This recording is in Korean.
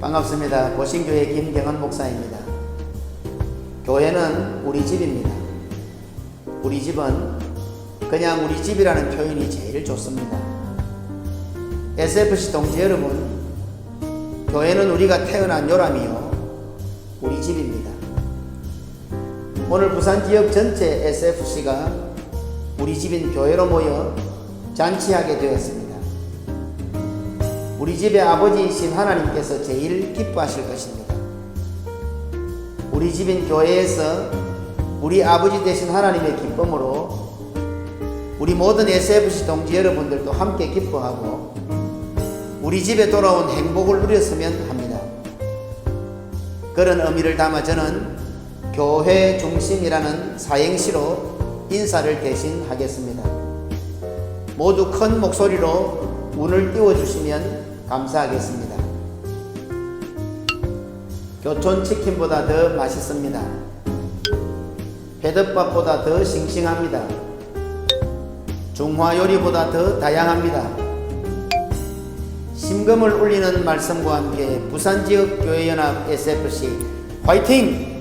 반갑습니다. 보신교회 김경헌 목사입니다. 교회는 우리 집입니다. 우리 집은 그냥 우리 집이라는 표현이 제일 좋습니다. SFC 동지 여러분, 교회는 우리가 태어난 요람이요. 우리 집입니다. 오늘 부산 지역 전체 SFC가 우리 집인 교회로 모여 잔치하게 되었습니다. 우리 집의 아버지이신 하나님께서 제일 기뻐하실 것입니다. 우리 집인 교회에서 우리 아버지 되신 하나님의 기쁨으로 우리 모든 SFC 동지 여러분들도 함께 기뻐하고 우리 집에 돌아온 행복을 누렸으면 합니다. 그런 의미를 담아 저는 교회 중심이라는 사행시로 인사를 대신하겠습니다. 모두 큰 목소리로 운을 띄워주시면 감사하겠습니다. 교촌 치킨보다 더 맛있습니다. 배덮밥보다 더 싱싱합니다. 중화 요리보다 더 다양합니다. 심금을 울리는 말씀과 함께 부산 지역 교회 연합 SFC 화이팅!